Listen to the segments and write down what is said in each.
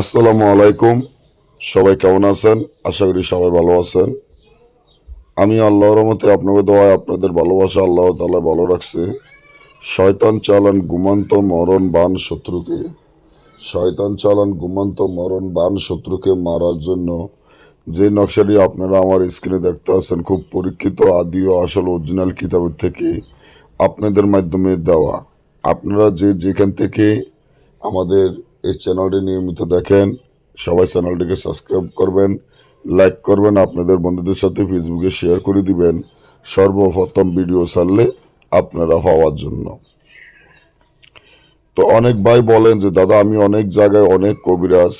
আসসালামু আলাইকুম। সবাই কেমন আছেন? আশা করি সবাই ভালো আছেন। আমি আল্লাহর রহমতে আপনাকে দোয়ায় আপনাদের ভালোবাসা আল্লাহ তাআলা ভালো রাখছে। শয়তান চালান গুমান্ত মরণ বান শত্রুকে। শয়তান চালান গুমান্ত মরণ বান শত্রুকে মারার জন্য যে নকশাটি আপনারা আমার স্ক্রিনে দেখতে আছেন, খুব পরীক্ষিত আদি ও আসল, অরিজিনাল কিতাবের থেকে আপনাদের মাধ্যমে দেওয়া। আপনারা যে যেখান থেকে আমাদের এই চ্যানেলটি নিয়মিত দেখেন, সবাই চ্যানেলটিকে সাবস্ক্রাইব করবেন লাইক করবেন, আপনাদের বন্ধুদের সাথে ফেসবুকে শেয়ার করে দিবেন। সর্বপ্রথম ভিডিও ছাড়লে আপনারা পাওয়ার জন্য। তো অনেক ভাই বলেন যে, দাদা, আমি অনেক জায়গায় অনেক কবিরাজ,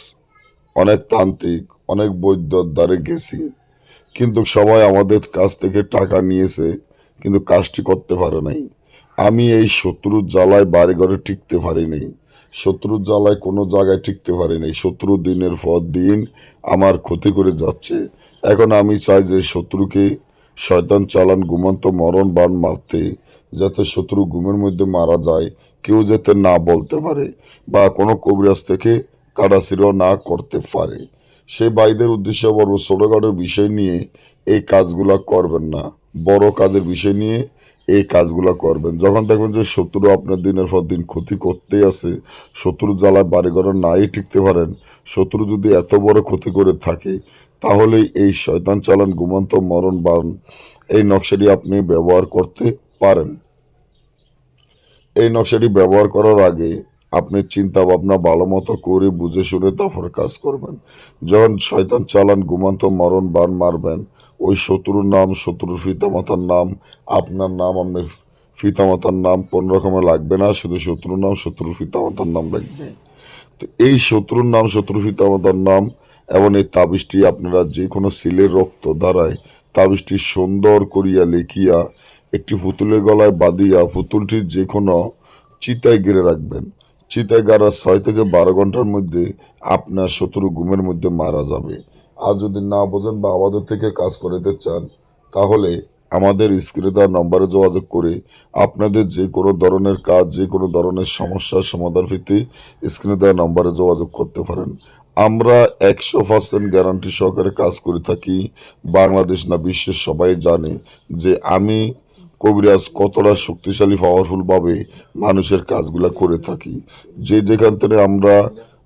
অনেক তান্ত্রিক, অনেক বৈদ্যর দ্বারে গেছি। কিন্তু সবাই আমাদের কাছ থেকে টাকা নিয়েছে, কিন্তু কাজটি করতে পারে নাই। আমি এই শত্রুর জ্বালায় বাড়ি ঘরে টিকতে পারিনি। শত্রুর জ্বালায় কোনো জায়গায় টিকতে পারিনি। শত্রু দিনের পর দিন আমার ক্ষতি করে যাচ্ছে। এখন আমি চাই যে শত্রুকে শয়তান, চালান, ঘুমন্ত, মরণ, বান মারতে, যাতে শত্রু ঘুমের মধ্যে মারা যায়। কেউ যাতে না বলতে পারে বা কোনো কবিরাজ থেকে কাটাছিড়াও না করতে পারে। সেই ভাইদের উদ্দেশ্যে বলব, ছোটোখাটো বিষয় নিয়ে এই কাজগুলা করবেন না। বড় কাজের বিষয় নিয়ে এই কাজগুলো করবেন। যখন দেখবেন যে শত্রু আপনার দিনের পর দিন ক্ষতি করতেই আছে, শত্রু জ্বালায় বাড়ি ঘরে নাই টিকতে পারেন, শত্রু যদি এত বড় ক্ষতি করে থাকে, তাহলে এই শয়তান চালান, ঘুমন্ত মরণ বান, এই নকশাটি আপনি ব্যবহার করতে পারেন। এই নকশাটি ব্যবহার করার আগে আপনি চিন্তা ভাবনা ভালো মতো করে বুঝে শুনে তারপর কাজ করবেন। যখন শয়তান চালান, ঘুমান্ত মরণ বান মারবেন ওই শত্রুর নাম, শত্রুর পিতামাতার নাম, আপনার নাম, আপনার পিতামাতার নাম কোন রকমের লাগবে না, শুধু শত্রুর নাম, শত্রুর পিতামাতার নাম লাগবে। তো এই শত্রুর নাম শত্রু পিতামাতার নাম এবং এই তাবিজটি আপনারা যে কোনো সিলের রক্ত দ্বারায় তাবিজটি সুন্দর করিয়া লিখিয়া একটি পুতুলের গলায় বাঁধিয়া পুতুলটি যে কোনো চিতায় গেড়ে রাখবেন। চিতায় গাড়ার ছয় থেকে বারো ঘণ্টার মধ্যে আপনার শত্রু ঘুমের মধ্যে মারা যাবে। আর যদি না বোঝেন বা আমাদের থেকে কাজ করাতে চান, তাহলে আমাদের স্ক্রিনে দেওয়া নম্বরে যোগাযোগ করে আপনাদের যে কোনো ধরনের কাজ, যে কোনো ধরনের সমস্যার সমাধান পেতে স্ক্রিনে দেওয়া নম্বরে যোগাযোগ করতে পারেন। আমরা একশো পার্সেন্ট গ্যারান্টি সহকারে কাজ করে থাকি। বাংলাদেশ না বিশ্বের সবাই জানে যে আমি কবিরাজ কতটা শক্তিশালী পাওয়ারফুলভাবে মানুষের কাজগুলা করে থাকি। যে যেখান থেকে আমরা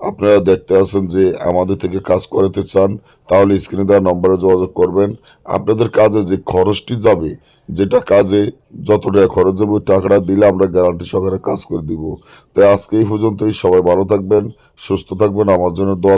আপনারা দেখতে আছেন যে আমাদের থেকে কাজ করাতে চান, তাহলে স্ক্রিনে দেওয়া নম্বরে যোগাযোগ করবেন। আপনাদের কাজে যে খরচটি যাবে, যেটা কাজে যত টাকা খরচ যাবে ওই টাকাটা দিলে আমরা গ্যারান্টি সহকারে কাজ করে দিব। তাই আজকে এই পর্যন্তই, সবাই ভালো থাকবেন, সুস্থ থাকবেন, আমার জন্য দোয়া